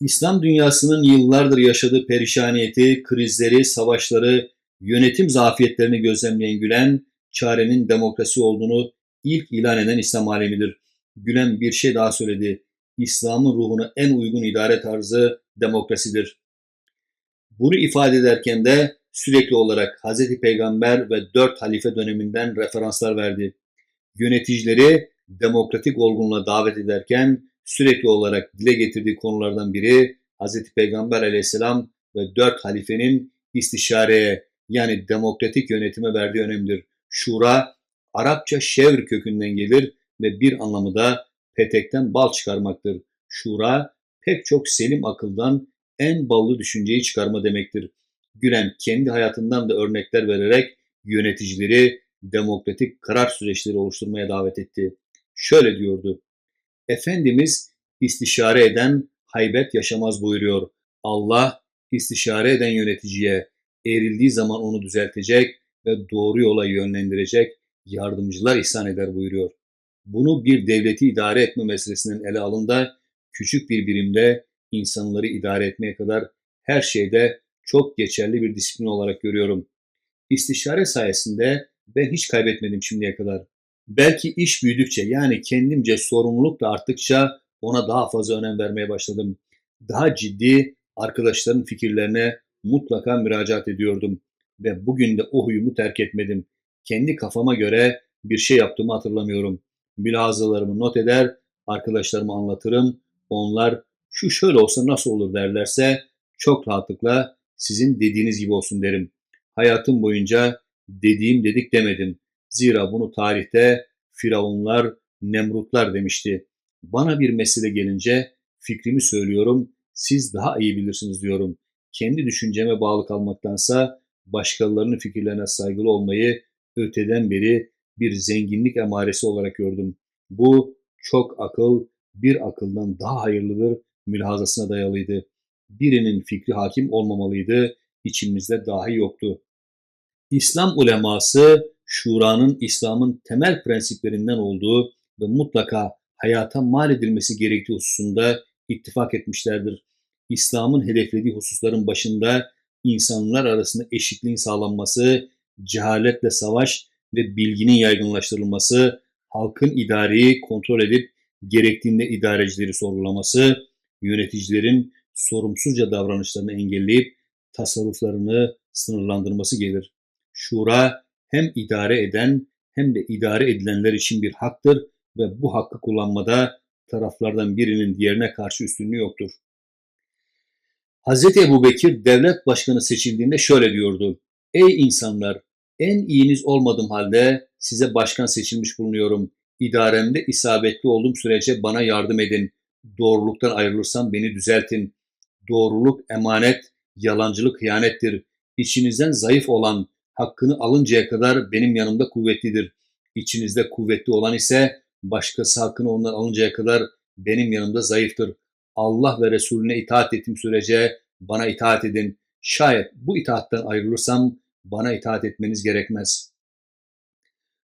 İslam dünyasının yıllardır yaşadığı perişaniyeti, krizleri, savaşları, yönetim zafiyetlerini gözlemleyen Gülen, çarenin demokrasi olduğunu ilk ilan eden İslam alemidir. Gülen bir şey daha söyledi. İslam'ın ruhuna en uygun idare tarzı demokrasidir. Bunu ifade ederken de sürekli olarak Hz. Peygamber ve dört halife döneminden referanslar verdi. Yöneticileri demokratik olgunluğa davet ederken sürekli olarak dile getirdiği konulardan biri Hz. Peygamber aleyhisselam ve dört halifenin istişareye yani demokratik yönetime verdiği önemdir. Şura, Arapça şevr kökünden gelir ve bir anlamı da petekten bal çıkarmaktır. Şura, pek çok selim akıldan en ballı düşünceyi çıkarma demektir. Gülen kendi hayatından da örnekler vererek yöneticileri demokratik karar süreçleri oluşturmaya davet etti. Şöyle diyordu. Efendimiz istişare eden haybet yaşamaz buyuruyor. Allah istişare eden yöneticiye eğrildiği zaman onu düzeltecek ve doğru yola yönlendirecek yardımcılar ihsan eder buyuruyor. Bunu bir devleti idare etme meselesinden ele alında küçük bir birimde insanları idare etmeye kadar her şeyde çok geçerli bir disiplin olarak görüyorum. İstişare sayesinde ben hiç kaybetmedim şimdiye kadar. Belki iş büyüdükçe yani kendimce sorumluluk da arttıkça ona daha fazla önem vermeye başladım. Daha ciddi arkadaşların fikirlerine mutlaka müracaat ediyordum ve bugün de o huyumu terk etmedim. Kendi kafama göre bir şey yaptığımı hatırlamıyorum. Mülazalarımı not eder, arkadaşlarıma anlatırım. Onlar şu şöyle olsa nasıl olur derlerse çok rahatlıkla sizin dediğiniz gibi olsun derim. Hayatım boyunca dediğim dedik demedim. Zira bunu tarihte Firavunlar, Nemrutlar demişti. Bana bir mesele gelince fikrimi söylüyorum, siz daha iyi bilirsiniz diyorum. Kendi düşünceme bağlı kalmaktansa başkalarının fikirlerine saygılı olmayı öteden beri bir zenginlik emaresi olarak gördüm. Bu çok akıl, bir akıldan daha hayırlıdır mülahazasına dayalıydı. Birinin fikri hakim olmamalıydı, içimizde dahi yoktu. İslam uleması şuranın İslam'ın temel prensiplerinden olduğu ve mutlaka hayata mal edilmesi gerektiği hususunda ittifak etmişlerdir. İslam'ın hedeflediği hususların başında insanlar arasında eşitliğin sağlanması, cehaletle savaş ve bilginin yaygınlaştırılması, halkın idareyi kontrol edip gerektiğinde idarecileri sorgulaması, yöneticilerin sorumsuzca davranışlarını engelleyip tasarruflarını sınırlandırması gelir. Şura hem idare eden hem de idare edilenler için bir haktır ve bu hakkı kullanmada taraflardan birinin diğerine karşı üstünlüğü yoktur. Hz. Ebu Bekir devlet başkanı seçildiğinde şöyle diyordu. Ey insanlar! En iyiniz olmadığım halde size başkan seçilmiş bulunuyorum. İdaremde isabetli olduğum sürece bana yardım edin. Doğruluktan ayrılırsam beni düzeltin. Doğruluk emanet, yalancılık hıyanettir. İçinizden zayıf olan, hakkını alıncaya kadar benim yanımda kuvvetlidir. İçinizde kuvvetli olan ise başkası hakkını ondan alıncaya kadar benim yanımda zayıftır. Allah ve Resulüne itaat ettiğim sürece bana itaat edin. Şayet bu itaattan ayrılırsam bana itaat etmeniz gerekmez.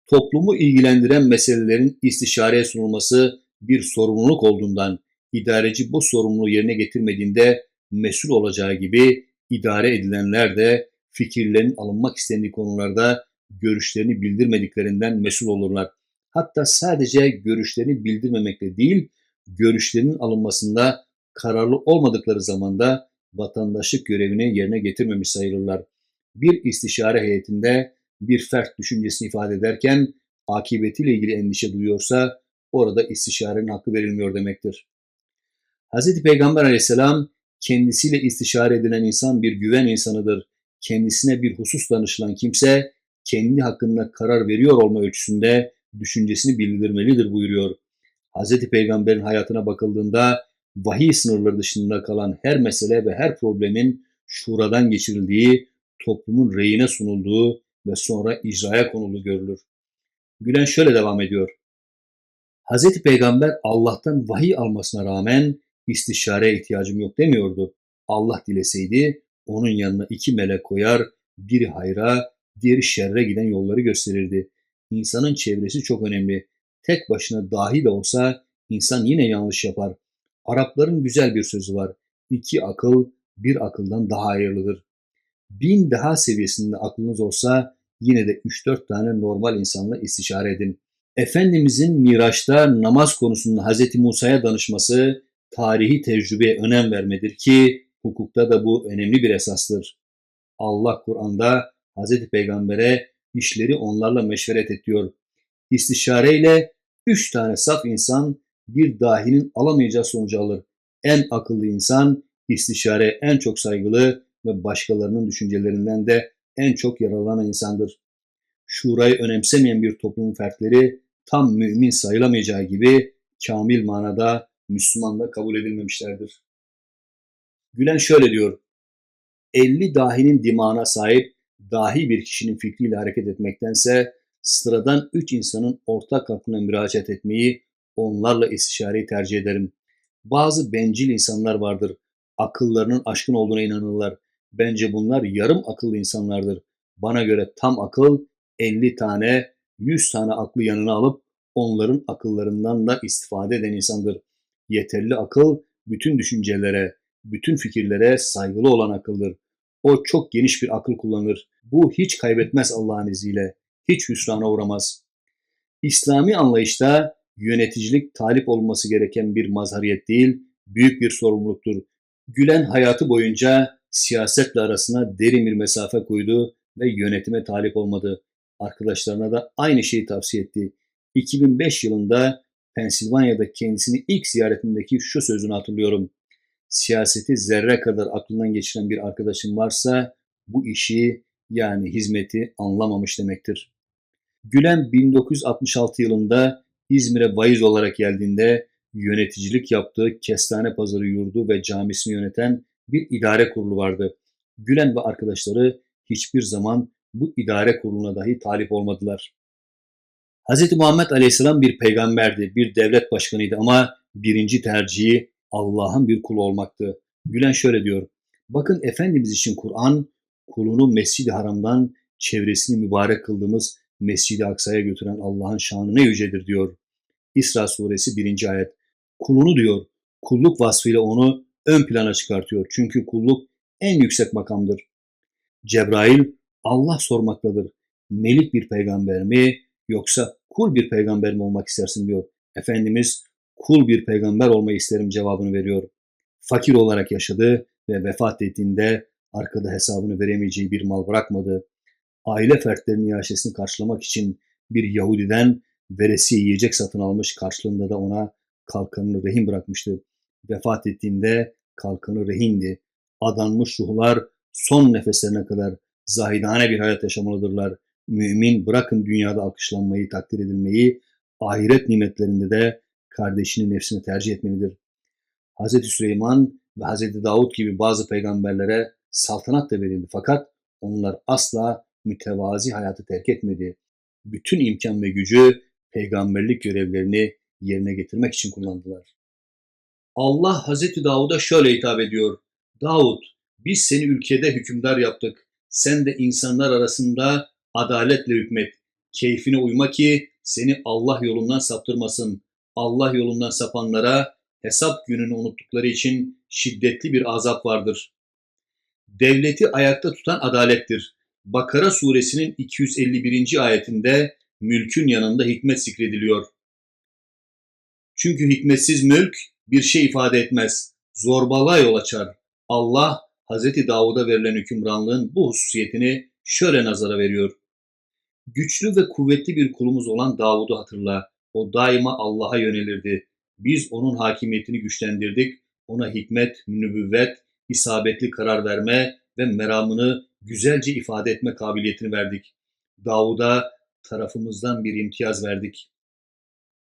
Toplumu ilgilendiren meselelerin istişareye sunulması bir sorumluluk olduğundan idareci bu sorumluluğu yerine getirmediğinde mesul olacağı gibi idare edilenler de fikirlerin alınmak istendiği konularda görüşlerini bildirmediklerinden mesul olurlar. Hatta sadece görüşlerini bildirmemekle değil, görüşlerinin alınmasında kararlı olmadıkları zamanda vatandaşlık görevini yerine getirmemiş sayılırlar. Bir istişare heyetinde bir fert düşüncesini ifade ederken akıbetiyle ilgili endişe duyuyorsa orada istişarenin hakkı verilmiyor demektir. Hz. Peygamber aleyhisselam kendisiyle istişare edilen insan bir güven insanıdır. Kendisine bir husus danışılan kimse kendi hakkında karar veriyor olma ölçüsünde düşüncesini bildirmelidir buyuruyor. Hz. Peygamber'in hayatına bakıldığında vahiy sınırları dışında kalan her mesele ve her problemin şuradan geçirildiği, toplumun reyine sunulduğu ve sonra icraya konulduğu görülür. Gülen şöyle devam ediyor. Hz. Peygamber Allah'tan vahiy almasına rağmen istişareye ihtiyacım yok demiyordu. Allah dileseydi onun yanına iki melek koyar, biri hayra, diğeri şerre giden yolları gösterirdi. İnsanın çevresi çok önemli. Tek başına dahi de olsa insan yine yanlış yapar. Arapların güzel bir sözü var. İki akıl bir akıldan daha hayırlıdır. Bin daha seviyesinde aklınız olsa yine de 3-4 tane normal insanla istişare edin. Efendimizin Miraç'ta namaz konusunda Hz. Musa'ya danışması tarihi tecrübeye önem vermedir ki hukukta da bu önemli bir esastır. Allah Kur'an'da Hz. Peygamber'e işleri onlarla meşveret et diyor. İstişareyle üç tane saf insan bir dahinin alamayacağı sonucu alır. En akıllı insan istişare en çok saygılı ve başkalarının düşüncelerinden de en çok yararlanan insandır. Şurayı önemsemeyen bir toplumun fertleri tam mümin sayılamayacağı gibi kamil manada Müslüman da kabul edilmemişlerdir. Gülen şöyle diyor. 50 dahinin dimağına sahip dahi bir kişinin fikriyle hareket etmektense sıradan üç insanın ortak aklına müracaat etmeyi, onlarla istişareyi tercih ederim. Bazı bencil insanlar vardır. Akıllarının aşkın olduğuna inanırlar. Bence bunlar yarım akıllı insanlardır. Bana göre tam akıl 50 tane, 100 tane aklı yanına alıp onların akıllarından da istifade eden insandır. Yeterli akıl bütün düşüncelere, bütün fikirlere saygılı olan akıldır. O çok geniş bir akıl kullanır. Bu hiç kaybetmez Allah'ın izniyle. Hiç hüsrana uğramaz. İslami anlayışta yöneticilik talip olması gereken bir mazhariyet değil, büyük bir sorumluluktur. Gülen hayatı boyunca siyasetle arasına derin bir mesafe koydu ve yönetime talip olmadı. Arkadaşlarına da aynı şeyi tavsiye etti. 2005 yılında Pensilvanya'da kendisini ilk ziyaretindeki şu sözünü hatırlıyorum. Siyaseti zerre kadar aklından geçiren bir arkadaşım varsa bu işi yani hizmeti anlamamış demektir. Gülen 1966 yılında İzmir'e vaiz olarak geldiğinde yöneticilik yaptığı Kestane Pazarı Yurdu ve camisini yöneten bir idare kurulu vardı. Gülen ve arkadaşları hiçbir zaman bu idare kuruluna dahi talip olmadılar. Hz. Muhammed Aleyhisselam bir peygamberdi, bir devlet başkanıydı ama birinci tercihi Allah'ın bir kulu olmaktı. Gülen şöyle diyor, bakın Efendimiz için Kur'an, kulunu Mescid-i Haram'dan çevresini mübarek kıldığımız Mescid-i Aksa'ya götüren Allah'ın şanı ne yücedir diyor. İsra suresi 1. ayet. Kulunu diyor, kulluk vasfıyla onu ön plana çıkartıyor. Çünkü kulluk en yüksek makamdır. Cebrail Allah sormaktadır. Melik bir peygamber mi yoksa kul bir peygamber mi olmak istersin diyor. Efendimiz kul bir peygamber olmayı isterim cevabını veriyor. Fakir olarak yaşadı ve vefat ettiğinde arkada hesabını veremeyeceği bir mal bırakmadı. Aile fertlerinin yaşesini karşılamak için bir Yahudiden veresi yiyecek satın almış karşılığında da ona kalkanını rehin bırakmıştı. Vefat ettiğinde kalkanı rehindi. Adanmış ruhlar son nefeslerine kadar zahidane bir hayat yaşamalıdırlar. Mümin bırakın dünyada alkışlanmayı, takdir edilmeyi, ahiret nimetlerinde de kardeşinin nefsini tercih etmelidir. Hz. Süleyman ve Hz. Davut gibi bazı peygamberlere saltanat da verildi fakat onlar asla mütevazi hayatı terk etmedi. Bütün imkan ve gücü peygamberlik görevlerini yerine getirmek için kullandılar. Allah Hazreti Davud'a şöyle hitap ediyor. Davud, biz seni ülkede hükümdar yaptık. Sen de insanlar arasında adaletle hükmet. Keyfine uyma ki seni Allah yolundan saptırmasın. Allah yolundan sapanlara hesap gününü unuttukları için şiddetli bir azap vardır. Devleti ayakta tutan adalettir. Bakara suresinin 251. ayetinde mülkün yanında hikmet zikrediliyor. Çünkü hikmetsiz mülk bir şey ifade etmez. Zorbalığa yol açar. Allah Hz. Davud'a verilen hükümranlığın bu hususiyetini şöyle nazara veriyor. Güçlü ve kuvvetli bir kulumuz olan Davud'u hatırla. O daima Allah'a yönelirdi. Biz onun hakimiyetini güçlendirdik. Ona hikmet, nübüvvet, isabetli karar verme ve meramını güzelce ifade etme kabiliyetini verdik. Davud'a tarafımızdan bir imtiyaz verdik.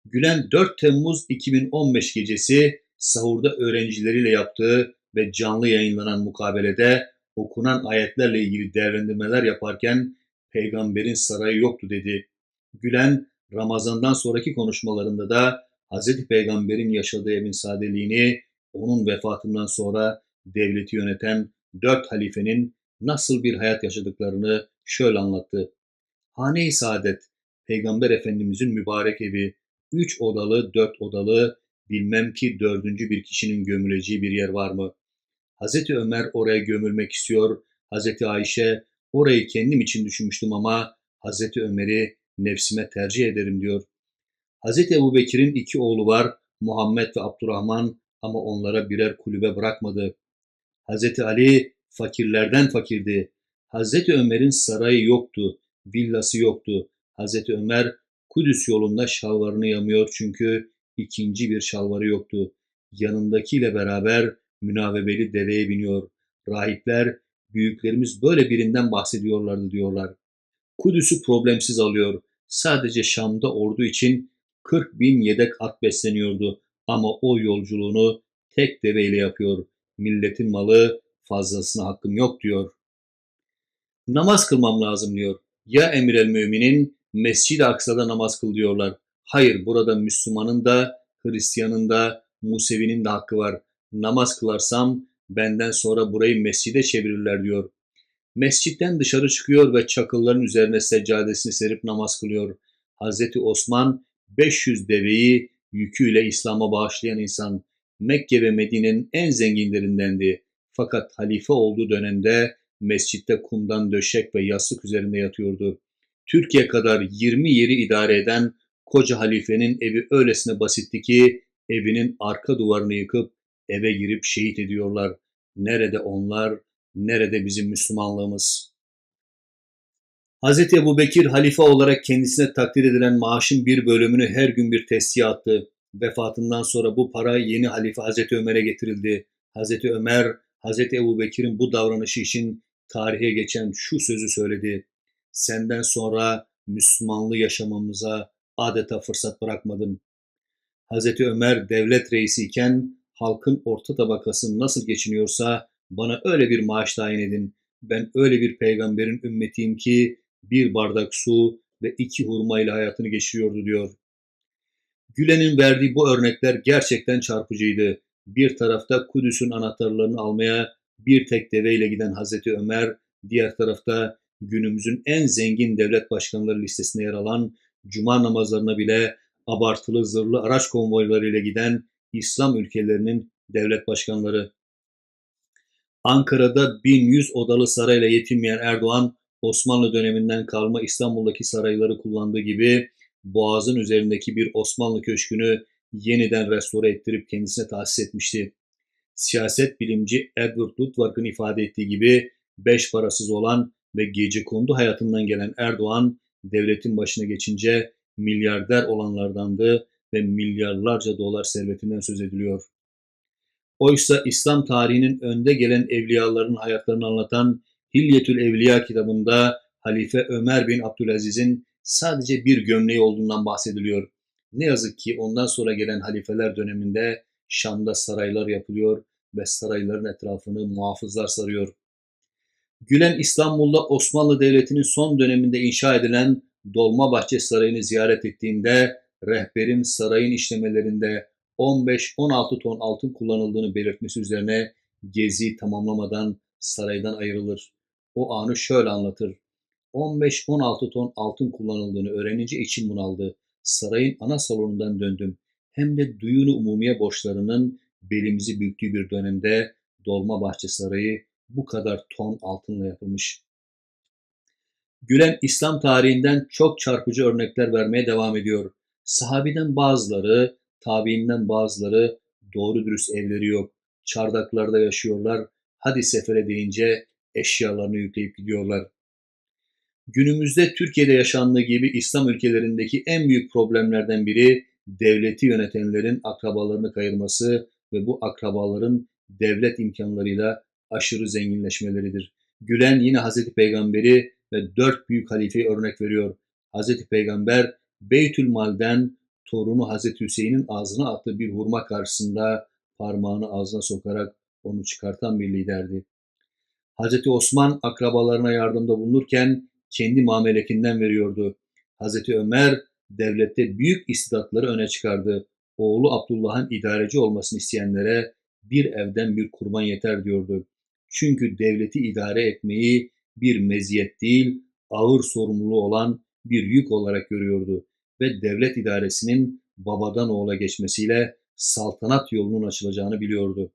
Gülen 4 Temmuz 2015 gecesi sahurda öğrencileriyle yaptığı ve canlı yayınlanan mukabelede okunan ayetlerle ilgili değerlendirmeler yaparken peygamberin sarayı yoktu dedi. Gülen Ramazan'dan sonraki konuşmalarında da Hz. Peygamber'in yaşadığı evin sadeliğini, onun vefatından sonra devleti yöneten dört halifenin nasıl bir hayat yaşadıklarını şöyle anlattı. Hane-i Saadet, Peygamber Efendimizin mübarek evi, üç odalı, dört odalı, bilmem ki dördüncü bir kişinin gömüleceği bir yer var mı? Hazreti Ömer oraya gömülmek istiyor. Hazreti Ayşe orayı kendim için düşünmüştüm ama Hazreti Ömer'i nefsime tercih ederim diyor. Hazreti Ebu Bekir'in iki oğlu var Muhammed ve Abdurrahman ama onlara birer kulübe bırakmadı. Hazreti Ali fakirlerden fakirdi. Hazreti Ömer'in sarayı yoktu, villası yoktu. Hazreti Ömer Kudüs yolunda şalvarını yamıyor çünkü ikinci bir şalvarı yoktu. Yanındakiyle beraber münavebeli deveye biniyor. Rahipler, büyüklerimiz böyle birinden bahsediyorlardı diyorlar. Kudüs'ü problemsiz alıyor. Sadece Şam'da ordu için 40 bin yedek at besleniyordu. Ama o yolculuğunu tek deveyle yapıyor. Milletin malı fazlasına hakkım yok diyor. Namaz kılmam lazım diyor. Ya emir el müminin Mescid-i Aksa'da namaz kıl diyorlar. Hayır burada Müslümanın da Hristiyanın da Musevi'nin de hakkı var. Namaz kılarsam benden sonra burayı mescide çevirirler diyor. Mescitten dışarı çıkıyor ve çakılların üzerine seccadesini serip namaz kılıyor. Hazreti Osman 500 deveyi yüküyle İslam'a bağışlayan insan Mekke ve Medine'nin en zenginlerindendi. Fakat halife olduğu dönemde mescitte kumdan döşek ve yastık üzerinde yatıyordu. Türkiye kadar 20 yeri idare eden koca halifenin evi öylesine basitti ki evinin arka duvarını yıkıp eve girip şehit ediyorlar. Nerede onlar, nerede bizim Müslümanlığımız? Hz. Ebu Bekir halife olarak kendisine takdir edilen maaşın bir bölümünü her gün bir testiye attı. Vefatından sonra bu para yeni halife Hz. Ömer'e getirildi. Hz. Ömer, Hz. Ebu Bekir'in bu davranışı için tarihe geçen şu sözü söyledi. Senden sonra Müslümanlığı yaşamamıza adeta fırsat bırakmadım. Hz. Ömer devlet reisi iken halkın orta tabakası nasıl geçiniyorsa bana öyle bir maaş tayin edin. Ben öyle bir peygamberin ümmetiyim ki bir bardak su ve iki hurma ile hayatını geçiriyordu diyor. Gülen'in verdiği bu örnekler gerçekten çarpıcıydı. Bir tarafta Kudüs'ün anahtarlarını almaya bir tek deveyle giden Hazreti Ömer, diğer tarafta günümüzün en zengin devlet başkanları listesine yer alan cuma namazlarına bile abartılı zırhlı araç konvoylarıyla giden İslam ülkelerinin devlet başkanları. Ankara'da 1100 odalı sarayla yetinmeyen Erdoğan, Osmanlı döneminden kalma İstanbul'daki sarayları kullandığı gibi Boğaz'ın üzerindeki bir Osmanlı köşkünü yeniden restore ettirip kendisine tahsis etmişti. Siyaset bilimci Edward Luttwak'ın ifade ettiği gibi beş parasız olan ve gece kondu hayatından gelen Erdoğan devletin başına geçince milyarder olanlardandı ve milyarlarca dolar servetinden söz ediliyor. Oysa İslam tarihinin önde gelen evliyaların hayatlarını anlatan Hilyetül Evliya kitabında Halife Ömer bin Abdülaziz'in sadece bir gömleği olduğundan bahsediliyor. Ne yazık ki ondan sonra gelen halifeler döneminde Şam'da saraylar yapılıyor ve sarayların etrafını muhafızlar sarıyor. Gülen İstanbul'da Osmanlı Devleti'nin son döneminde inşa edilen Dolmabahçe Sarayı'nı ziyaret ettiğinde rehberin sarayın işlemelerinde 15-16 ton altın kullanıldığını belirtmesi üzerine gezi tamamlamadan saraydan ayrılır. O anı şöyle anlatır. 15-16 ton altın kullanıldığını öğrenince içim bunaldı. Sarayın ana salonundan döndüm. Hem de duyunu umumiye borçlarının belimizi büktüğü bir dönemde Dolmabahçe Sarayı bu kadar ton altınla yapılmış. Gülen İslam tarihinden çok çarpıcı örnekler vermeye devam ediyor. Sahabiden bazıları, tabiinden bazıları doğru dürüst evleri yok. Çardaklarda yaşıyorlar. Hadi sefere deyince eşyalarını yükleyip gidiyorlar. Günümüzde Türkiye'de yaşandığı gibi İslam ülkelerindeki en büyük problemlerden biri devleti yönetenlerin akrabalarını kayırması ve bu akrabaların devlet imkanlarıyla aşırı zenginleşmeleridir. Gülen yine Hazreti Peygamberi ve dört büyük halifeyi örnek veriyor. Hazreti Peygamber Beytül Mal'den torunu Hazreti Hüseyin'in ağzına attığı bir hurma karşısında parmağını ağzına sokarak onu çıkartan bir liderdi. Hazreti Osman akrabalarına yardımda bulunurken kendi mamelekinden veriyordu. Hazreti Ömer devlette büyük istidatları öne çıkardı. Oğlu Abdullah'ın idareci olmasını isteyenlere bir evden bir kurban yeter diyordu. Çünkü devleti idare etmeyi bir meziyet değil, ağır sorumluluğu olan bir yük olarak görüyordu ve devlet idaresinin babadan oğula geçmesiyle saltanat yolunun açılacağını biliyordu.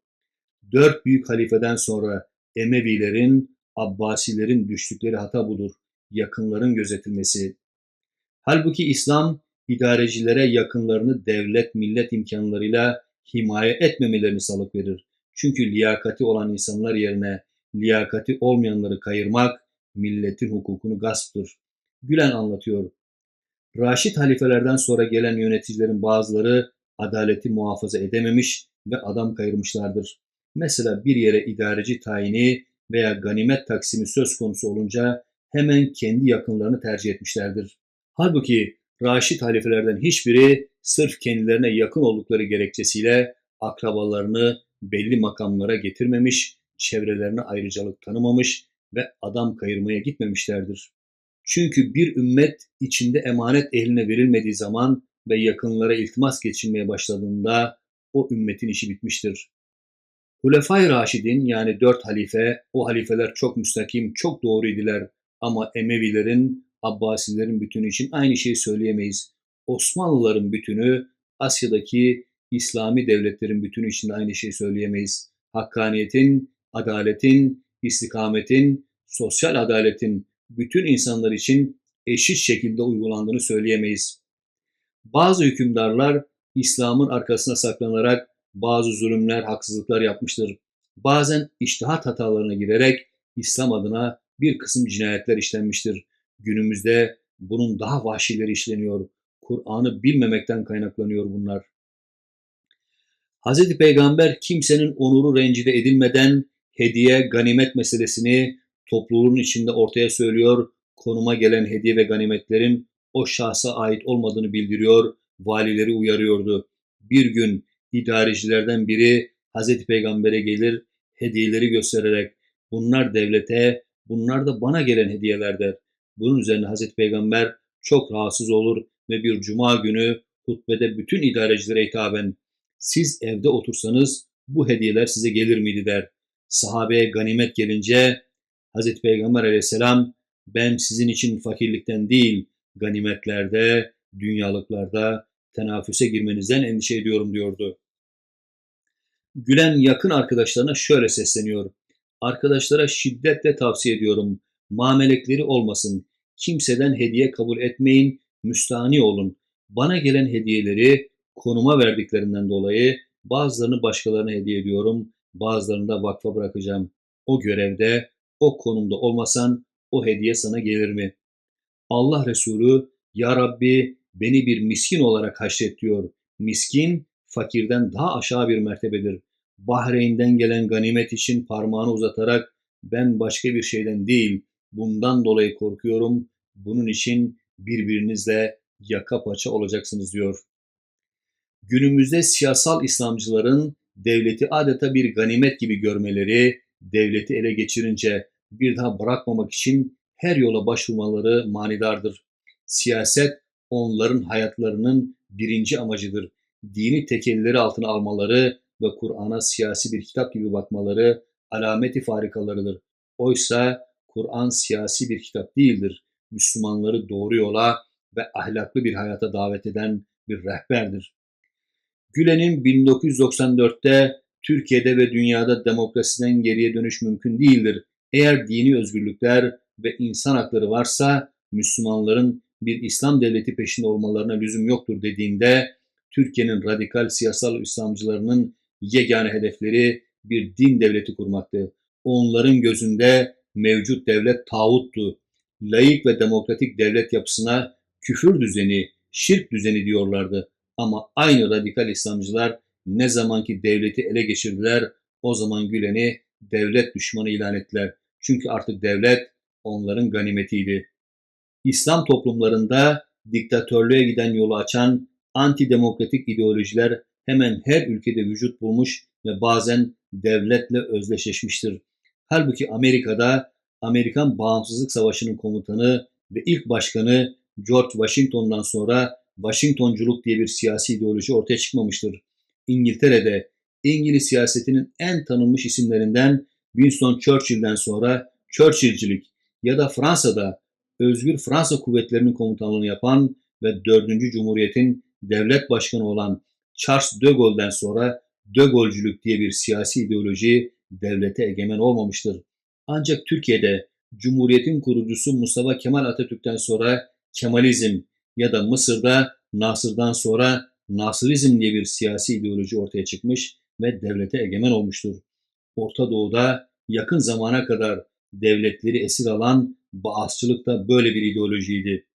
Dört büyük halifeden sonra Emevilerin, Abbasilerin düştükleri hata budur. Yakınların gözetilmesi. Halbuki İslam idarecilere yakınlarını devlet millet imkanlarıyla himaye etmemelerini salık verir. Çünkü liyakati olan insanlar yerine liyakati olmayanları kayırmak milletin hukukunu gasptır. Gülen anlatıyor. Raşid halifelerden sonra gelen yöneticilerin bazıları adaleti muhafaza edememiş ve adam kayırmışlardır. Mesela bir yere idareci tayini veya ganimet taksimi söz konusu olunca hemen kendi yakınlarını tercih etmişlerdir. Halbuki Raşid halifelerden hiçbiri sırf kendilerine yakın oldukları gerekçesiyle akrabalarını belli makamlara getirmemiş, çevrelerine ayrıcalık tanımamış ve adam kayırmaya gitmemişlerdir. Çünkü bir ümmet içinde emanet eline verilmediği zaman ve yakınlara iltimas geçinmeye başladığında o ümmetin işi bitmiştir. Hulefai Raşidin yani dört halife, o halifeler çok müstakim, çok doğru idiler ama Emevilerin, Abbasilerin bütünü için aynı şeyi söyleyemeyiz. Osmanlıların bütünü, Asya'daki İslami devletlerin bütünü için de aynı şeyi söyleyemeyiz. Hakkaniyetin, adaletin, istikametin, sosyal adaletin bütün insanlar için eşit şekilde uygulandığını söyleyemeyiz. Bazı hükümdarlar İslam'ın arkasına saklanarak bazı zulümler, haksızlıklar yapmıştır. Bazen iştihat hatalarına girerek İslam adına bir kısım cinayetler işlenmiştir. Günümüzde bunun daha vahşileri işleniyor. Kur'an'ı bilmemekten kaynaklanıyor bunlar. Hz. Peygamber kimsenin onuru rencide edilmeden hediye, ganimet meselesini topluluğun içinde ortaya söylüyor, konuma gelen hediye ve ganimetlerin o şahsa ait olmadığını bildiriyor, valileri uyarıyordu. Bir gün idarecilerden biri Hz. Peygamber'e gelir, hediyeleri göstererek bunlar devlete, bunlar da bana gelen hediyeler der. Bunun üzerine Hz. Peygamber çok rahatsız olur ve bir cuma günü hutbede bütün idarecilere hitaben siz evde otursanız bu hediyeler size gelir miydi der. Sahabeye ganimet gelince Hz. Peygamber aleyhisselam ben sizin için fakirlikten değil ganimetlerde, dünyalıklarda tenafüse girmenizden endişe ediyorum diyordu. Gülen yakın arkadaşlarına şöyle sesleniyor. Arkadaşlara şiddetle tavsiye ediyorum. Mamelekleri olmasın. Kimseden hediye kabul etmeyin. Müstani olun. Bana gelen hediyeleri konuma verdiklerinden dolayı bazılarını başkalarına hediye ediyorum. Bazılarını da vakfa bırakacağım. O görevde, o konumda olmasan o hediye sana gelir mi? Allah Resulü, Ya Rabbi beni bir miskin olarak haşret diyor. Miskin, fakirden daha aşağı bir mertebedir. Bahreyn'den gelen ganimet için parmağını uzatarak ben başka bir şeyden değil, bundan dolayı korkuyorum, bunun için birbirinizle yaka paça olacaksınız diyor. Günümüzde siyasal İslamcıların devleti adeta bir ganimet gibi görmeleri, devleti ele geçirince bir daha bırakmamak için her yola başvurmaları manidardır. Siyaset onların hayatlarının birinci amacıdır. Dini tekelleri altına almaları ve Kur'an'a siyasi bir kitap gibi bakmaları alameti farikalarıdır. Oysa Kur'an siyasi bir kitap değildir. Müslümanları doğru yola ve ahlaklı bir hayata davet eden bir rehberdir. Gülen'in 1994'te Türkiye'de ve dünyada demokrasiden geriye dönüş mümkün değildir. Eğer dini özgürlükler ve insan hakları varsa Müslümanların bir İslam devleti peşinde olmalarına lüzum yoktur dediğinde Türkiye'nin radikal siyasal İslamcılarının yegane hedefleri bir din devleti kurmaktı. Onların gözünde mevcut devlet tağuttu. Layık ve demokratik devlet yapısına küfür düzeni, şirk düzeni diyorlardı. Ama aynı radikal İslamcılar ne zamanki devleti ele geçirdiler o zaman Gülen'i devlet düşmanı ilan ettiler. Çünkü artık devlet onların ganimetiydi. İslam toplumlarında diktatörlüğe giden yolu açan antidemokratik ideolojiler hemen her ülkede vücut bulmuş ve bazen devletle özdeşleşmiştir. Halbuki Amerika'da Amerikan Bağımsızlık Savaşı'nın komutanı ve ilk başkanı George Washington'dan sonra Washingtonculuk diye bir siyasi ideoloji ortaya çıkmamıştır. İngiltere'de İngiliz siyasetinin en tanınmış isimlerinden Winston Churchill'den sonra Churchill'cilik ya da Fransa'da Özgür Fransa Kuvvetleri'nin komutanlığını yapan ve 4. Cumhuriyet'in devlet başkanı olan Charles de Gaulle'den sonra Dögolcülük diye bir siyasi ideoloji devlete egemen olmamıştır. Ancak Türkiye'de Cumhuriyet'in kurucusu Mustafa Kemal Atatürk'ten sonra Kemalizm ya da Mısır'da Nasır'dan sonra Nasırizm diye bir siyasi ideoloji ortaya çıkmış ve devlete egemen olmuştur. Orta Doğu'da yakın zamana kadar devletleri esir alan Baasçılık da böyle bir ideolojiydi.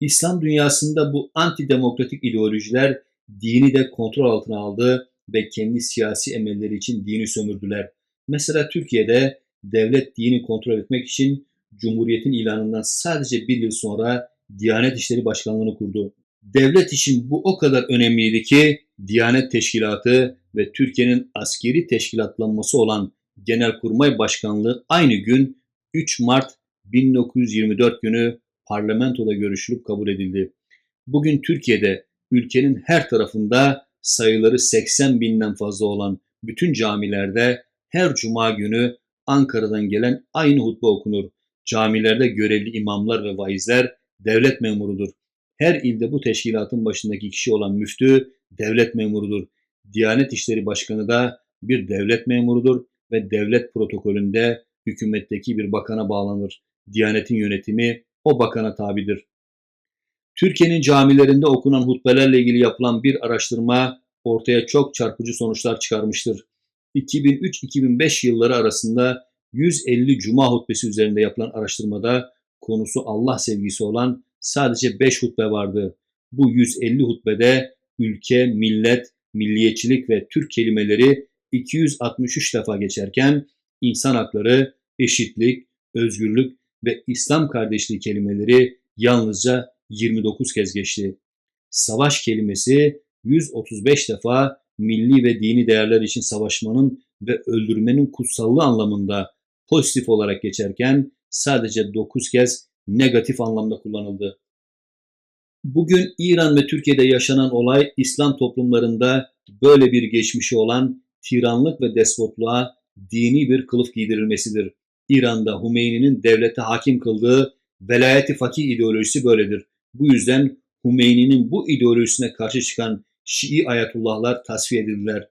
İslam dünyasında bu antidemokratik ideolojiler dini de kontrol altına aldı ve kendi siyasi emelleri için dini sömürdüler. Mesela Türkiye'de devlet dini kontrol etmek için Cumhuriyet'in ilanından sadece bir yıl sonra Diyanet İşleri Başkanlığı'nı kurdu. Devlet için bu o kadar önemliydi ki Diyanet Teşkilatı ve Türkiye'nin askeri teşkilatlanması olan Genelkurmay Başkanlığı aynı gün 3 Mart 1924 günü parlamentoda görüşülüp kabul edildi. Bugün Türkiye'de ülkenin her tarafında sayıları 80 binden fazla olan bütün camilerde her cuma günü Ankara'dan gelen aynı hutbe okunur. Camilerde görevli imamlar ve vaizler devlet memurudur. Her ilde bu teşkilatın başındaki kişi olan müftü devlet memurudur. Diyanet İşleri Başkanı da bir devlet memurudur ve devlet protokolünde hükümetteki bir bakana bağlanır. Diyanetin yönetimi o bakana tabidir. Türkiye'nin camilerinde okunan hutbelerle ilgili yapılan bir araştırma ortaya çok çarpıcı sonuçlar çıkarmıştır. 2003-2005 yılları arasında 150 cuma hutbesi üzerinde yapılan araştırmada konusu Allah sevgisi olan sadece 5 hutbe vardı. Bu 150 hutbede ülke, millet, milliyetçilik ve Türk kelimeleri 263 defa geçerken insan hakları, eşitlik, özgürlük ve İslam kardeşliği kelimeleri yalnızca 29 kez geçti. Savaş kelimesi 135 defa milli ve dini değerler için savaşmanın ve öldürmenin kutsallığı anlamında pozitif olarak geçerken sadece 9 kez negatif anlamda kullanıldı. Bugün İran ve Türkiye'de yaşanan olay İslam toplumlarında böyle bir geçmişi olan tiranlık ve despotluğa dini bir kılıf giydirilmesidir. İran'da Hümeyni'nin devlete hakim kıldığı velayeti fakih ideolojisi böyledir. Bu yüzden Hümeyni'nin bu ideolojisine karşı çıkan Şii ayatullahlar tasfiye edildiler.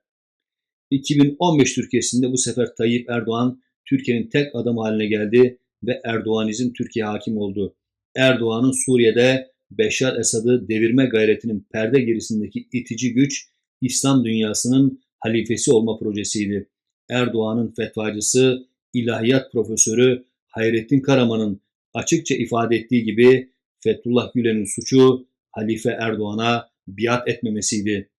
2015 Türkiye'sinde bu sefer Tayyip Erdoğan Türkiye'nin tek adam haline geldi ve Erdoğanizm Türkiye hakim oldu. Erdoğan'ın Suriye'de Beşar Esad'ı devirme gayretinin perde gerisindeki itici güç İslam dünyasının halifesi olma projesiydi. Erdoğan'ın fetvacısı, ilahiyat profesörü Hayrettin Karaman'ın açıkça ifade ettiği gibi Fethullah Gülen'in suçu Halife Erdoğan'a biat etmemesiydi.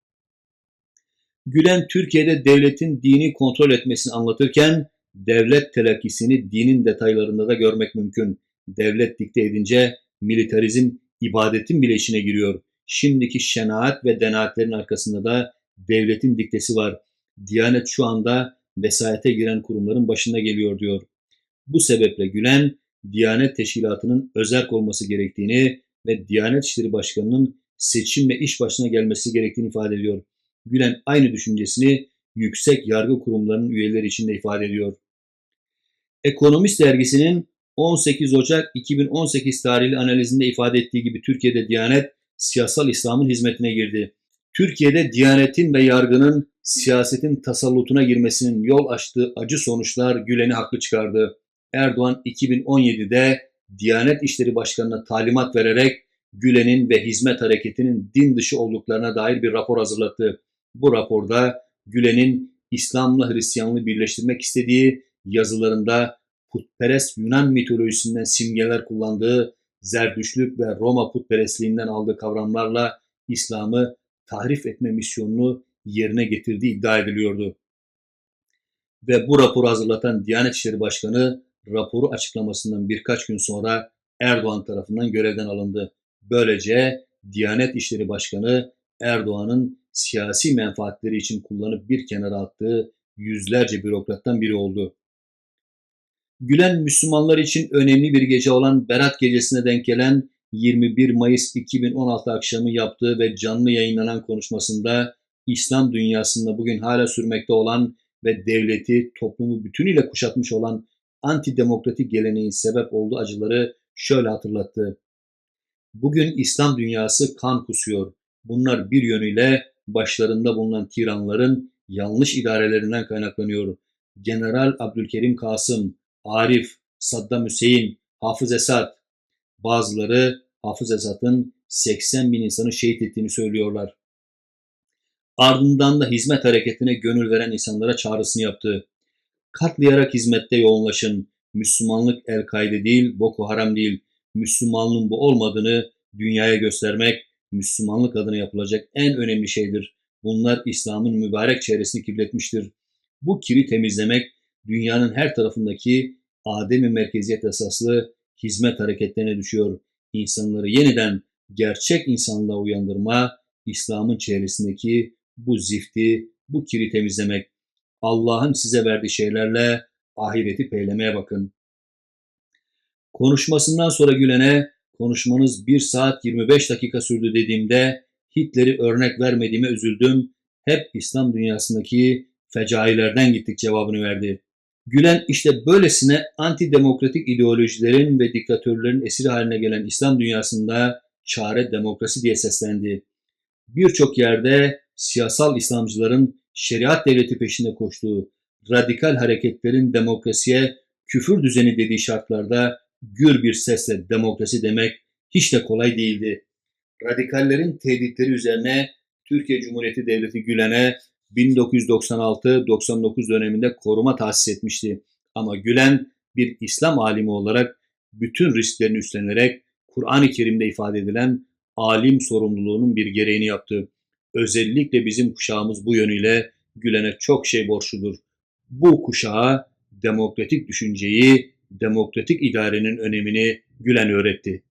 Gülen Türkiye'de devletin dini kontrol etmesini anlatırken devlet telakkisini dinin detaylarında da görmek mümkün. Devlet dikte edince militarizm ibadetin bile içine giriyor. Şimdiki şenaat ve denaatlerin arkasında da devletin diktesi var. Diyanet şu anda vesayete giren kurumların başında geliyor diyor. Bu sebeple Gülen, Diyanet Teşkilatı'nın özerk olması gerektiğini ve Diyanet İşleri Başkanı'nın seçimle iş başına gelmesi gerektiğini ifade ediyor. Gülen aynı düşüncesini yüksek yargı kurumlarının üyeleri için de ifade ediyor. Ekonomist dergisinin 18 Ocak 2018 tarihli analizinde ifade ettiği gibi Türkiye'de Diyanet siyasal İslam'ın hizmetine girdi. Türkiye'de Diyanet'in ve yargının siyasetin tasallutuna girmesinin yol açtığı acı sonuçlar Gülen'i haklı çıkardı. Erdoğan 2017'de Diyanet İşleri Başkanı'na talimat vererek Gülen'in ve hizmet hareketinin din dışı olduklarına dair bir rapor hazırlattı. Bu raporda Gülen'in İslam'la Hristiyanlığı birleştirmek istediği yazılarında putperest Yunan mitolojisinden simgeler kullandığı Zerdüşlük ve Roma putperestliğinden aldığı kavramlarla İslam'ı tahrif etme misyonunu yerine getirdiği iddia ediliyordu. Ve bu raporu hazırlatan Diyanet İşleri Başkanı raporu açıklamasından birkaç gün sonra Erdoğan tarafından görevden alındı. Böylece Diyanet İşleri Başkanı Erdoğan'ın siyasi menfaatleri için kullanıp bir kenara attığı yüzlerce bürokrattan biri oldu. Gülen Müslümanlar için önemli bir gece olan Berat Gecesi'ne denk gelen 21 Mayıs 2016 akşamı yaptığı ve canlı yayınlanan konuşmasında İslam dünyasında bugün hala sürmekte olan ve devleti, toplumu bütünüyle kuşatmış olan antidemokratik geleneğin sebep olduğu acıları şöyle hatırlattı. Bugün İslam dünyası kan kusuyor. Bunlar bir yönüyle başlarında bulunan tiranların yanlış idarelerinden kaynaklanıyor. General Abdülkerim Kasım, Arif, Saddam Hüseyin, Hafız Esad, bazıları Hafız Esad'ın 80 bin insanı şehit ettiğini söylüyorlar. Ardından da hizmet hareketine gönül veren insanlara çağrısını yaptı. Katlayarak hizmette yoğunlaşın. Müslümanlık El-Kaide değil, Boko Haram değil. Müslümanlığın bu olmadığını dünyaya göstermek, Müslümanlık adına yapılacak en önemli şeydir. Bunlar İslam'ın mübarek çevresini kirletmiştir. Bu kiri temizlemek, dünyanın her tarafındaki ademi merkeziyet esaslı hizmet hareketlerine düşüyor. İnsanları yeniden gerçek insanlığa uyandırma, İslam'ın çevresindeki bu zifti, bu kiri temizlemek. Allah'ın size verdiği şeylerle ahireti peylemeye bakın. Konuşmasından sonra Gülen'e konuşmanız 1 saat 25 dakika sürdü dediğimde Hitler'i örnek vermediğime üzüldüm. Hep İslam dünyasındaki fecailerden gittik cevabını verdi. Gülen işte böylesine antidemokratik ideolojilerin ve diktatörlerin esiri haline gelen İslam dünyasında çare demokrasi diye seslendi. Birçok yerde siyasal İslamcıların şeriat devleti peşinde koştuğu, radikal hareketlerin demokrasiye küfür düzeni dediği şartlarda gür bir sesle demokrasi demek hiç de kolay değildi. Radikallerin tehditleri üzerine Türkiye Cumhuriyeti Devleti Gülen'e 1996-99 döneminde koruma tahsis etmişti. Ama Gülen bir İslam alimi olarak bütün risklerini üstlenerek Kur'an-ı Kerim'de ifade edilen alim sorumluluğunun bir gereğini yaptı. Özellikle bizim kuşağımız bu yönüyle Gülen'e çok şey borçludur. Bu kuşağa demokratik düşünceyi, demokratik idarenin önemini Gülen öğretti.